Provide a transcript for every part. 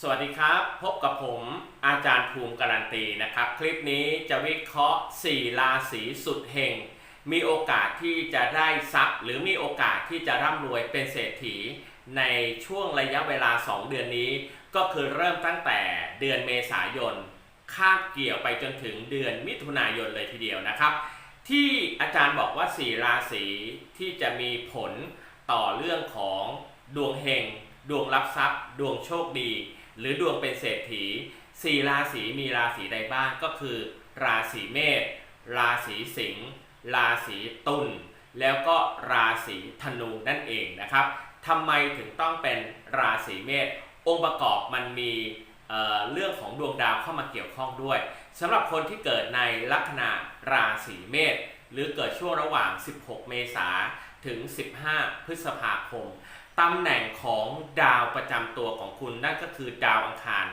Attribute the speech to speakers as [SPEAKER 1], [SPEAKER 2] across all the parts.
[SPEAKER 1] สวัสดีครับ พบกับผมอาจารย์ภูมิการันตีนะครับ คลิปนี้จะวิเคราะห์ 4 ราศีสุดเฮงมีโอกาสที่จะได้ทรัพย์ หรือมีโอกาสที่จะร่ำรวยเป็นเศรษฐี ในช่วงระยะเวลา 2 เดือนนี้ ก็คือเริ่มตั้งแต่เดือนเมษายนคาบเกี่ยวไปจนถึงเดือนมิถุนายนเลยทีเดียวนะครับ ที่อาจารย์บอกว่า 4 ราศีที่จะมีผลต่อเรื่องของดวงเฮงดวงรับทรัพย์ ดวงโชคดี หรือดวงเป็นเศรษฐี4ราศีมีราศีใดบ้างก็คือ ราศีเมษราศีสิงห์ราศีตุลแล้วก็ราศีธนูนั่นเองนะครับทำไมถึงต้องเป็นราศีเมษองค์ประกอบมันมีเเรื่องของดวงดาวเข้ามาเกี่ยวข้องด้วยสำหรับคนที่เกิดในลัคนาราศีเมษหรือเกิดช่วงระหว่าง 16 เมษาถึง 15 พฤษภาคม ตำแหน่งของดาวประจำตัวของคุณนั่นก็คือดาวอังคาร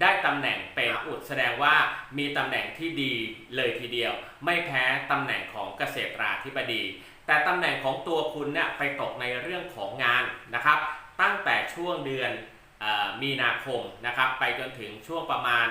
[SPEAKER 1] ได้ตำแหน่งเป็นอุดแสดงว่ามีตำแหน่งที่ดีเลยทีเดียว ไม่แพ้ตำแหน่งของเกษตราธิบดี แต่ตำแหน่งของตัวคุณเนี่ยไปตกในเรื่องของงานนะครับ ตั้งแต่ช่วงเดือนออมีนาคมนะครับ ไปจนถึงช่วงประมาณ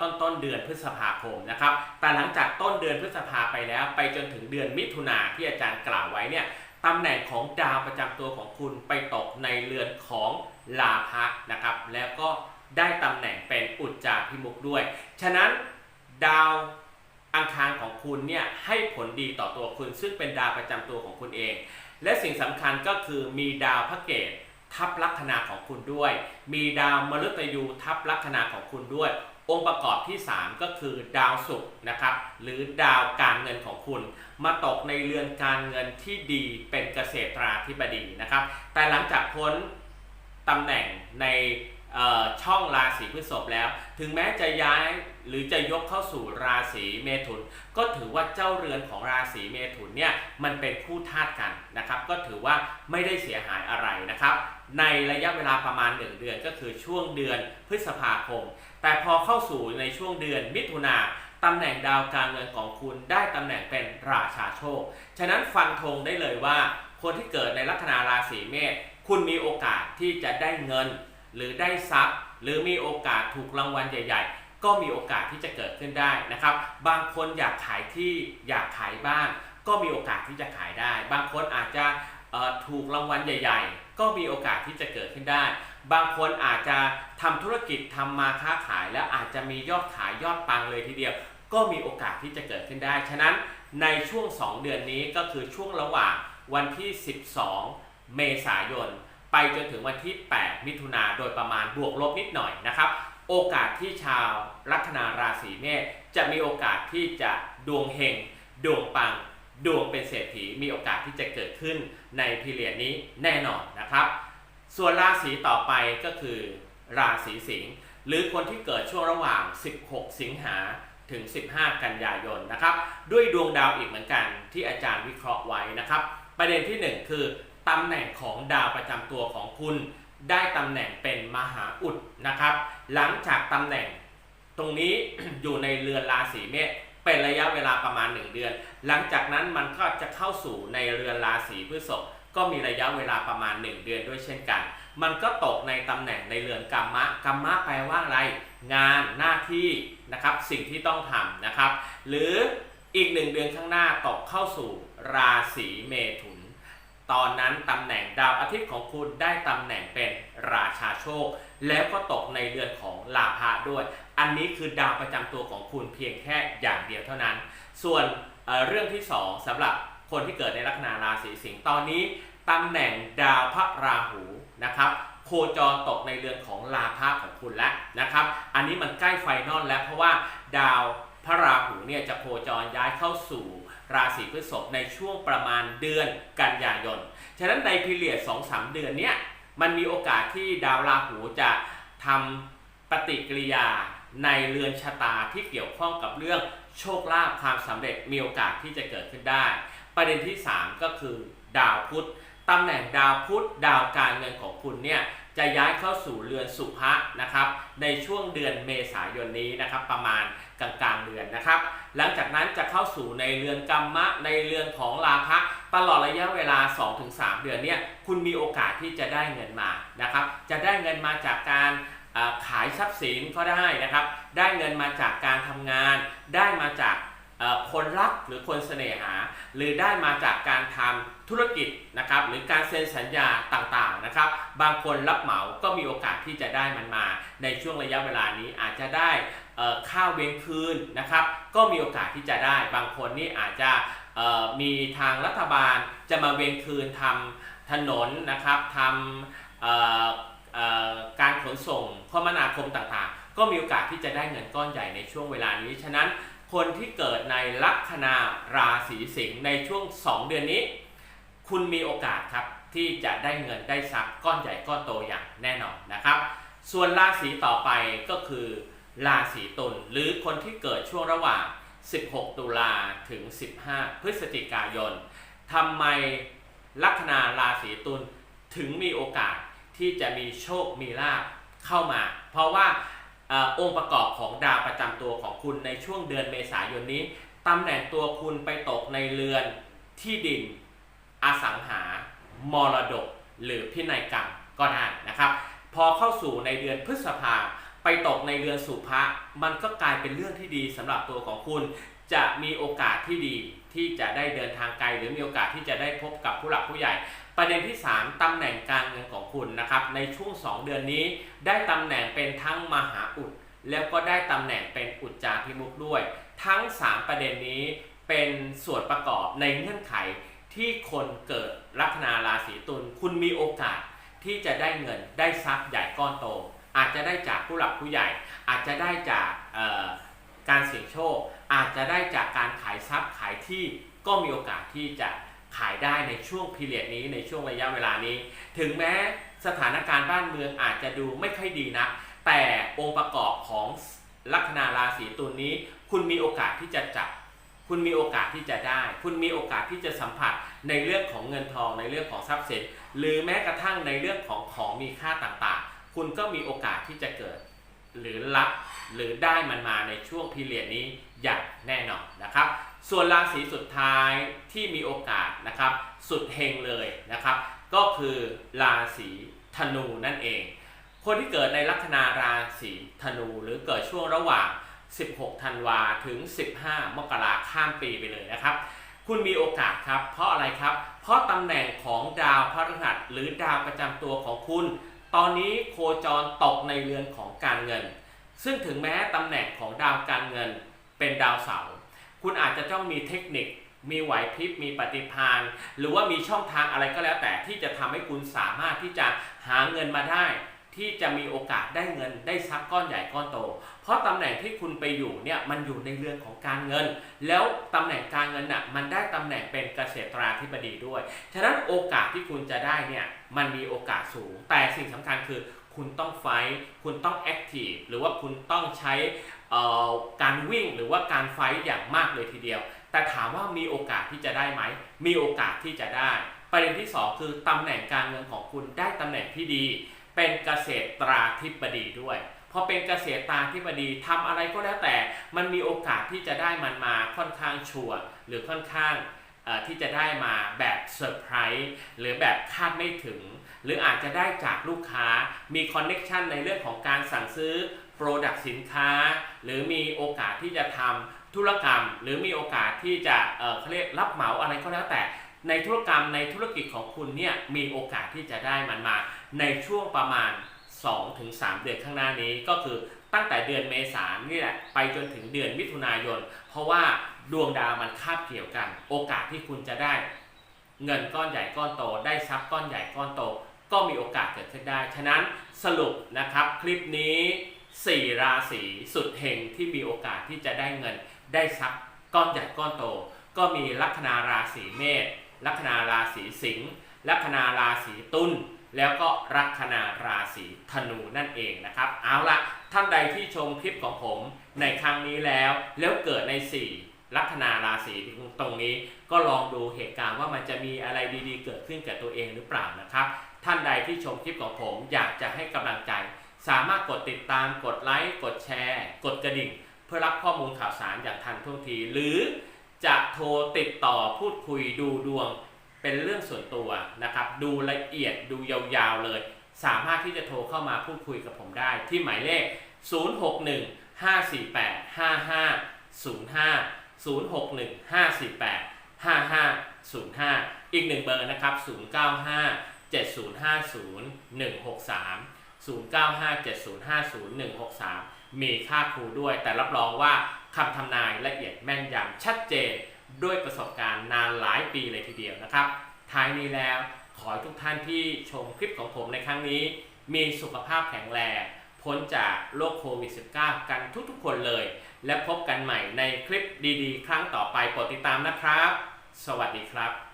[SPEAKER 1] ต้นต้นเดือนพฤษภาคมนะครับ แต่หลังจากต้นเดือนพฤษภาไปแล้ว ไปจนถึงเดือนมิถุนาที่อาจารย์กล่าวไว้เนี่ย ตำแหน่งของดาวประจำตัวของคุณไปตกในเรือนของลาภะนะครับ แล้วก็ได้ตำแหน่งเป็นอุจจาพิมุกด้วย ฉะนั้นดาวอังคารของคุณเนี่ยให้ผลดีต่อตัวคุณ ซึ่งเป็นดาวประจำตัวของคุณเอง และสิ่งสำคัญก็คือมีดาวพระเกตทับลัคนาของคุณด้วย มีดาวมฤตยูทับลัคนาของคุณด้วย องค์ประกอบที่ 3 ก็คือดาวศุกร์นะครับ หรือดาวการเงินของคุณ มาตกในเรือนการเงินที่ดีเป็นเกษตราธิบดีนะครับ แต่หลังจากพ้นตำแหน่งในช่องราศีพฤษภแล้ว ถึงแม้จะย้ายหรือจะยกเข้าสู่ราศีเมถุน ก็ถือว่าเจ้าเรือนของราศีเมถุนเนี่ยมันเป็นคู่ธาตุกันนะครับ ก็ถือว่าไม่ได้เสียหายอะไรนะครับ ในระยะเวลาประมาณ 1 เดือนก็คือช่วงเดือนพฤษภาคม แต่พอเข้าสู่ในช่วงเดือนมิถุนาตำแหน่งดาวการเงินของคุณได้ตำแหน่งเป็นราชาโชค ฉะนั้นฟันธงได้เลยว่า คนที่เกิดในลัคนาราศีเมษคุณมีโอกาสที่จะได้เงิน หรือได้ทรัพย์ หรือมีโอกาสถูกรางวัลใหญ่ ๆ ก็มีโอกาสที่จะเกิดขึ้นได้นะครับ บางคนอยากขายที่อยากขายบ้าน ก็มีโอกาสที่จะขายได้ บางคนอาจจะถูกรางวัลใหญ่ ๆ ก็มีโอกาสที่จะเกิดขึ้นได้ บางคนอาจจะทำธุรกิจทำมาค้าขาย แล้วอาจจะมียอดขายยอดปังเลยทีเดียว ก็มีโอกาสที่จะเกิดขึ้นได้ ฉะนั้นในช่วง 2 เดือนนี้ก็คือช่วงระหว่างวันที่ 12 เมษายน ไปจนถึงวันที่ 8 มิถุนาโดยประมาณบวกลบนิดหน่อยนะครับ โอกาสที่ชาวลัคนาราศีเมษจะมีโอกาสที่จะดวงเฮงดวงปังดวงเป็นเศรษฐีมีโอกาสที่จะเกิดขึ้น ในพีเรียดนี้แน่นอนนะครับ ส่วนราศีต่อไปก็คือราศีสิงห์หรือคนที่เกิดช่วงระหว่าง 16 สิงหาถึง 15 กันยายนนะครับ ด้วยดวงดาวอีกเหมือนกันที่อาจารย์วิเคราะห์ไว้นะครับ ประเด็นที่ 1 คือตำแหน่งของดาวประจำตัวของคุณ ได้ตำแหน่งเป็นมหาอุดนะครับ หลังจากตำแหน่งตรงนี้อยู่ในเรือนราศีเมษ เป็นระยะเวลาประมาณ 1 เดือน หลังจากนั้นมันก็จะเข้าสู่ในเรือนราศีพฤษภก็มีระยะเวลาประมาณ 1 เดือนด้วยเช่นกัน มันก็ตกในตำแหน่งในเรือนกรรมะกรรมะแปลว่าอะไร งานหน้าที่นะครับสิ่งที่ต้องทำนะครับ หรืออีกหนึ่งเดือนข้างหน้าตกเข้าสู่ราศีเมถุน ตอนนั้นตำแหน่งดาวอาทิตย์ของคุณได้ตำแหน่งเป็นราชาโชค แล้วก็ตกในเรือนของลาภะด้วย อันนี้คือดาวประจำตัวของคุณเพียงแค่อย่างเดียวเท่านั้น ส่วนเเรื่องที่สองสำหรับคนที่เกิดในลัคนาราศีสิงห์ตอนนี้ตำแหน่งดาวพระราหูนะครับโคจรตกในเรือนของลาภะของคุณแล้วนะครับ อันนี้มันใกล้ไฟนอลแล้วเพราะว่าดาว พระราหูเนี่ยจะโคจรย้ายเข้าสู่ราศีพฤษภในช่วงประมาณเดือนกันยายน ฉะนั้นในพีเรียด2-3เดือนเนี้ยมันมีโอกาสที่ดาวราหูจะทำปฏิกิริยาในเรือนชะตาที่เกี่ยวข้องกับเรื่องโชคลาภความสำเร็จมีโอกาสที่จะเกิดขึ้นได้ ประเด็นที่ 3 ก็คือดาวพุธตำแหน่งดาวพุธดาวการเงินของคุณเนี่ยจะย้ายเข้าสู่เรือนสุภะนะครับในช่วงเดือนเมษายนนี้นะครับประมาณ กลางๆเดือนนะครับ หลังจากนั้นจะเข้าสู่ในเรือนกรรมะ ในเรือนของลาภะตลอดระยะเวลา 2-3 เดือนเนี่ยคุณมีโอกาสที่จะได้เงินมานะครับ จะได้เงินมาจากการขายทรัพย์สินก็ได้นะครับ ได้เงินมาจากการทำงาน ได้มาจากคนรักหรือคนเสน่หา หรือได้มาจากการทำธุรกิจนะครับหรือการเซ็นสัญญาต่างๆนะครับ บางคนรับเหมาก็มีโอกาสที่จะได้มันมา ในช่วงระยะเวลานี้อาจจะได้ ข้าวเวรคืนนะครับ ก็มีโอกาสที่จะได้บางคนนี่อาจจะมีทางรัฐบาลจะมาเวรคืนทำถนนนะครับทำการขนส่งคมนาคมต่างๆ ก็มีโอกาสที่จะได้เงินก้อนใหญ่ในช่วงเวลานี้ฉะนั้นคนที่เกิดในลัคนาราศีสิงห์ในช่วง 2 เดือนนี้ คุณมีโอกาสครับที่จะได้เงินได้ทรัพย์ก้อนใหญ่ก้อนโตอย่างแน่นอนนะครับ ส่วนราศีต่อไปก็คือ ราศีตุลหรือคนที่เกิดช่วงระหว่าง 16 ตุลาถึง 15 พฤศจิกายนทำไมลัคนาราศีตุลถึงมีโอกาสที่จะมีโชคมีลาภเข้ามา เพราะว่าอองค์ประกอบของดาวประจำตัวของคุณในช่วงเดือนเมษายนนี้ตำแหน่งตัวคุณไปตกในเรือนที่ดิน อสังหา มรดก หรือพินัยกรรมก็ได้นะครับ พอเข้าสู่ในเดือนพฤษภา ตกในเรือนสุภะมันก็กลายเป็นเรื่องที่ดีสำหรับตัวของคุณ จะมีโอกาสที่ดีที่จะได้เดินทางไกล หรือมีโอกาสที่จะได้พบกับผู้หลักผู้ใหญ่ ประเด็นที่ 3ตำแหน่งการเงินของคุณนะครับในช่วง 2 เดือนนี้ ได้ตำแหน่งเป็นทั้งมหาอุด แล้วก็ได้ตำแหน่งเป็นอุจจาพิมุกด้วย ทั้ง 3 ประเด็นนี้เป็นส่วนประกอบในเงื่อนไขที่คนเกิดลัคนาราศีตุลคุณมีโอกาสที่จะได้เงินได้ทรัพย์ใหญ่ก้อนโต อาจจะได้จากผู้หลักผู้ใหญ่ อาจจะได้จากการเสี่ยงโชค อาจจะได้จากการขายทรัพย์ขายที่ก็มีโอกาสที่จะขายได้ในช่วงพีเรียดนี้ในช่วงระยะเวลานี้ ถึงแม้สถานการณ์บ้านเมืองอาจจะดูไม่ค่อยดีนะ แต่องค์ประกอบของลัคนาราศีตุลนี้ คุณมีโอกาสที่จะจับ คุณมีโอกาสที่จะได้ คุณมีโอกาสที่จะสัมผัสในเรื่องของเงินทองในเรื่องของทรัพย์สิน หรือแม้กระทั่งในเรื่องของของมีค่าต่างๆ คุณก็มีโอกาสที่จะเกิด หรือรับหรือได้มันมาในช่วงพีเรียดนี้อย่างแน่นอนนะครับ ส่วนราศีสุดท้ายที่มีโอกาสนะครับ สุดเฮงเลยนะครับ ก็คือราศีธนูนั่นเอง คนที่เกิดในลัคนาราศีธนูหรือเกิดช่วงระหว่าง 16 ธันวาถึง 15 มกราข้ามปีไปเลยนะครับ คุณมีโอกาสครับ เพราะอะไรครับ เพราะตำแหน่งของดาวพฤหัสหรือดาวประจำตัวของคุณ ตอนนี้โคจรตกในเรือนของการเงิน ซึ่งถึงแม้ตำแหน่งของดาวการเงินเป็นดาวเสาร์คุณอาจจะต้องมีเทคนิค มีไหวพริบมีปฏิภาณหรือว่ามีช่องทางอะไรก็แล้วแต่ที่จะทำให้คุณสามารถที่จะหาเงินมาได้ ที่จะมีโอกาสได้เงินได้ทรัพย์ก้อนใหญ่ก้อนโต เพราะตำแหน่งที่คุณไปอยู่เนี่ยมันอยู่ในเรื่อนของการเงิน แล้วตำแหน่งการเงินน่ะมันได้ตำแหน่งเป็นเกษตราธิบดีด้วย ฉะนั้นโอกาสที่คุณจะได้เนี่ยมันมีโอกาสสูง แต่สิ่งสำคัญคือคุณต้องไฟคุณต้องแอคทีฟหรือว่าคุณต้องใช้การวิ่งหรือว่าการไฟอย่างมากเลยทีเดียว แต่ถามว่ามีโอกาสที่จะได้ไหม มีโอกาสที่จะได้ ประเด็นที่ 2 คือตำแหน่งการเงินของคุณได้ตำแหน่งที่ดี เป็นเกษตราธิบดีด้วยพอเป็นเกษตราธิบดีทำอะไรก็แล้วแต่ มันมีโอกาสที่จะได้มันมาค่อนข้างชัวร์หรือค่อนข้างที่จะได้มาแบบเซอร์ไพรส์หรือแบบคาดไม่ถึง หรืออาจจะได้จากลูกค้ามีคอนเน็ชันในเรื่องของการสั่งซื้อโปรดักต์สินค้า หรือมีโอกาสที่จะทำธุรกรรม หรือมีโอกาสที่จะเเขาเรียกรับเหมาอะไรก็แล้วแต่ ในธุรกรรมในธุรกิจของคุณเนี่ยมีโอกาสที่จะได้มันมา ในช่วงประมาณ 2-3 เดือนข้างหน้านี้ก็คือตั้งแต่เดือนเมษายนนี่แหละไปจนถึงเดือนมิถุนายน เพราะว่าดวงดาวมันคาบเกี่ยวกัน โอกาสที่คุณจะได้ เงินก้อนใหญ่ก้อนโต ได้ทรัพย์ก้อนใหญ่ก้อนโต ก็มีโอกาสเกิดขึ้นได้ ฉะนั้นสรุปนะครับคลิปนี้ 4 ราศีสุดเฮงที่มีโอกาสที่จะได้เงิน ได้ทรัพย์ก้อนใหญ่ก้อนโต ก็มีลัคนาราศีเมษ ลัคนาราศีสิงห์ลัคนาราศีตุลแล้วก็ลัคนาราศีธนูนั่นเองนะครับ เอาละท่านใดที่ชมคลิปของผมในครั้งนี้แล้ว แล้วเกิดใน 4 ลัคนาราศีตรงนี้ ก็ลองดูเหตุการณ์ว่ามันจะมีอะไรดีๆ เกิดขึ้นกับตัวเองหรือเปล่านะครับ ท่านใดที่ชมคลิปของผมอยากจะให้กำลังใจ สามารถกดติดตามกดไลค์กดแชร์ กดกระดิ่ง เพื่อรับข้อมูลข่าวสารอย่างทันท่วงทีหรือ จะโทรติดต่อพูดคุยดูดวงเป็นเรื่องส่วนตัวนะครับ ดูละเอียดดูยาวๆเลย สามารถที่จะโทรเข้ามาพูดคุยกับผมได้ ที่หมายเลข 061 548 5505 061 548 5505 อีกหนึ่งเบอร์นะครับ 095 7050 163 095 7050 163 มีค่าครูด้วย แต่รับรองว่าคำทำนายละเอียดแม่นยำชัดเจนด้วยประสบการณ์นานหลายปีเลยทีเดียวนะครับ ท้ายนี้แล้วขอให้ทุกท่านที่ชมคลิปของผมในครั้งนี้ มีสุขภาพแข็งแรงพ้นจากโรคโควิด -19 กันทุกๆ คนเลย และพบกันใหม่ในคลิปดีๆ ครั้งต่อไปโปรดติดตามนะครับ สวัสดีครับ